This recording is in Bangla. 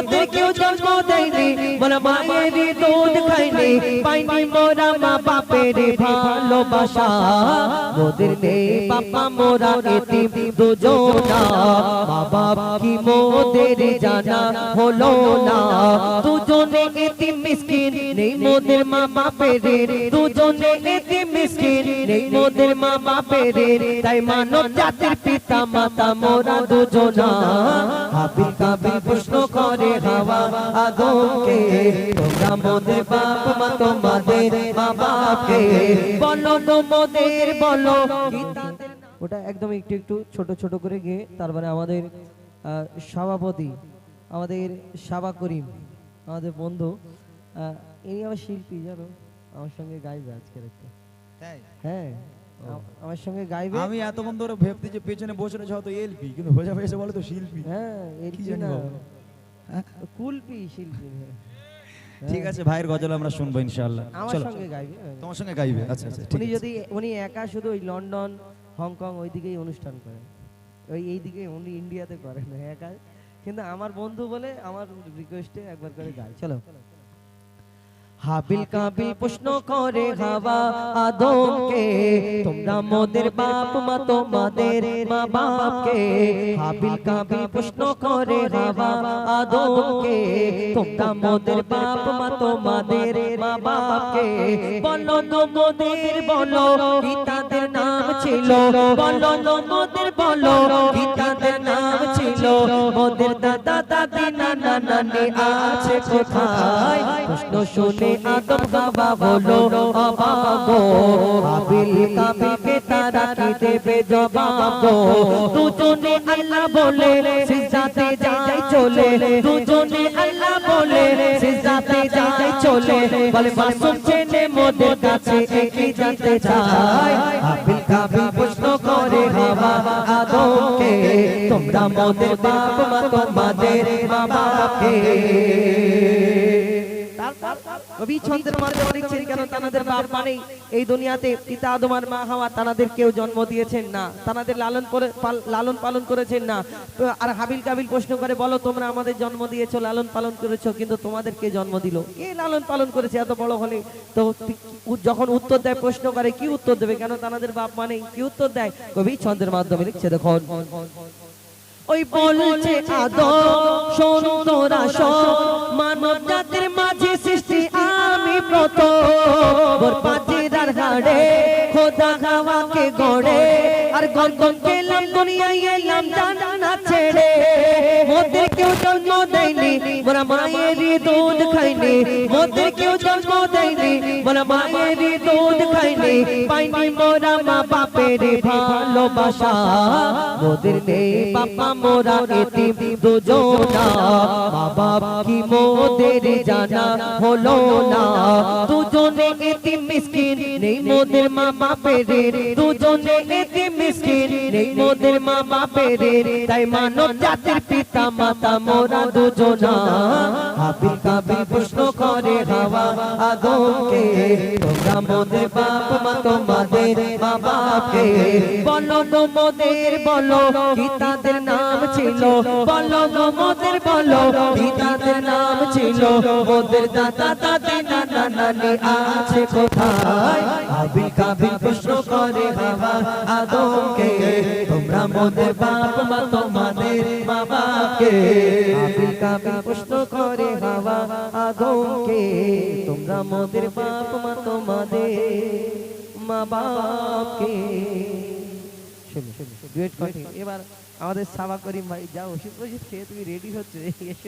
মোদের কেউ জন্ম দেয়নি। মোরা মায়ের দুধ খাইনি। পাইনি মোরা মা বাপের ভালোবাসা। মোদের নেই বাবা মোরা এতিম দুজনা। মা বাপ কি মোদের জানা হলো না। দুজনে মিসকিন নেই মোদের মা বাপের। দুজনে মিসকিন নেই মোদের মা বাপের। তাই মানব জাতির পিতা মাতা মোরা দুজনা। হাবিল কাবিল প্রশ্ন করে হাওয়া আদমকে তোমরা মোদের বাপ মা তোমাদের মা বাপকে। বলো বলো। ওটা একদম একটু একটু ছোট ছোট করে গিয়ে তারপরে আমাদের আহ, সভাপতি আমাদের সাবা করিম। আমাদের বন্ধু ইনি আমার শিল্পী জানো? আমার সঙ্গে গাইবে আজকের একটা হ্যাঁ আমার সঙ্গে গাইবে। আমি এতক্ষণ ধরে ভেবতে যে পেছনে বসে রয়েছে হয়তো এলপি কিন্তু হোজা এসে বলে তো শিল্পী। হ্যাঁ জানি না। হ্যাঁ? কুলপি শিল্পী। হ্যাঁ। ঠিক আছে ভাইয়ের গজল আমরা শুনব ইনশাআল্লাহ। আমার সঙ্গে গাইবে তোমার সঙ্গে গাইবে আচ্ছা আচ্ছা ঠিক উনি যদি উনি একা শুধু ওই লন্ডন হংকং ওই দিকেই অনুষ্ঠান করেন। ওই এই দিকে উনি ইন্ডিয়াতে করেন একা। কিন্তু আমার বন্ধু বলে আমার রিকোয়েস্টে একবার করে গাই। চলো। হাবিল কাবিল প্রশ্ন করে হাওয়া আদমকে। তোমরা মোদের বাপ মা তোমাদের মা বাপকে। হাবিল কাবিল প্রশ্ন করে হাওয়া আদমকে। তোমরা মোদের বাপ মা তোমাদের মা বাপকে। বলো তো মোদের বলো কি তাদের নাম ছিল? বলো তো মোদের বলো। কি তাদের নাম ছিল? মোদের দাদা দাদি নানা নানি আছে কোথায়? প্রশ্ন শুনে আদম বাবা বলো অবাগো হাবিল কাবিলকে তারা কি দেবে জবাব। দুজনে আল্লাহ বলে সিজদাতে যায় চলে। দুজনে আল্লাহ বলে সিজদাতে যায় চলে। বলে মাসুম ছেলে মোদের কাছে একই জানতে চায়। হাবিল কাবিল প্রশ্ন করে হাওয়া আদমকে তোমরা মোদের বাপ মা তোমাদের মা বাপকে কবি ছন্দের মাধ্যমে লিখছেন কেন তানাদের বাপ মানেই এই দুনিয়াতে পিতা আদম আর মা হাওয়া, তানাদের কেউ জন্ম দিয়েছেন না। তানাদের লালন লালন পালন করেছেন না। আর হাবিল কাবিল প্রশ্ন করে, বলো তোমরা আমাদের জন্ম দিয়েছ, লালন পালন করেছ, কিন্তু তোমাদের কে জন্ম দিল? কে লালন পালন করেছে এত বড় হলে? তো যখন উত্তর দেয়, প্রশ্ন করে, কি উত্তর দেবে? কেন তানাদের বাপ মানে কি উত্তর দেয়? কবি ছন্দের মাধ্যমে লিখছে, দেখুন। ওই বলছে আদম শোন তোরা শোন মানব জাতির গড়ে। আর গর্দন গেলাম দুনিয়ায় এলাম জানা ছেড়ে। মোদের কেউ জন্ম দেয়নি মোরা মায়েরই দুধ খাইনি। মোদের কেউ জন্ম দেয়নি মোরা মায়েরই দুধ খাইনি। পাইনি মোরা মা বাপের ভালোবাসা। মোদের নেই বাবা মোরা এতিম দুজনা। মা বাপ কি মোদের জানা হলো না? দুজনে এতিম মিসকিন নেই মোদের মা বাপের, দুজনে এতিম মিসকিন নেই মোদের মা বাপের, তাই মানব জাতির পিতা, মাতা, মোরা দুজনা। হাবিল কাবিল প্রশ্ন করে হাওয়া আদমকে। তোমরা মোদের বাপ, মা তোমাদের মা বাপকে। বলো গো মোদের, বলো কি তাদের নাম ছিল? বলো গো মোদের, বলো কি তাদের নাম ছিল? মোদের দাদা, দাদি, নানা, নানি আছে কোথায়? হাবিল কাবিল প্রশ্ন করে হাওয়া আদমকে তোমরা মোদের বাপ মা তোমাদের মা বাপকে হাবিল কাবিল প্রশ্ন করে হাওয়া আদমকে তোমরা মোদের বাপ মা তোমাদের মা বাপকে শুনুন ডুয়েট কণ্ঠে এবার আমাদের সাবা করিম ভাই যা ওষুধ ওষুধ খেয়ে তুমি রেডি হচ্ছে।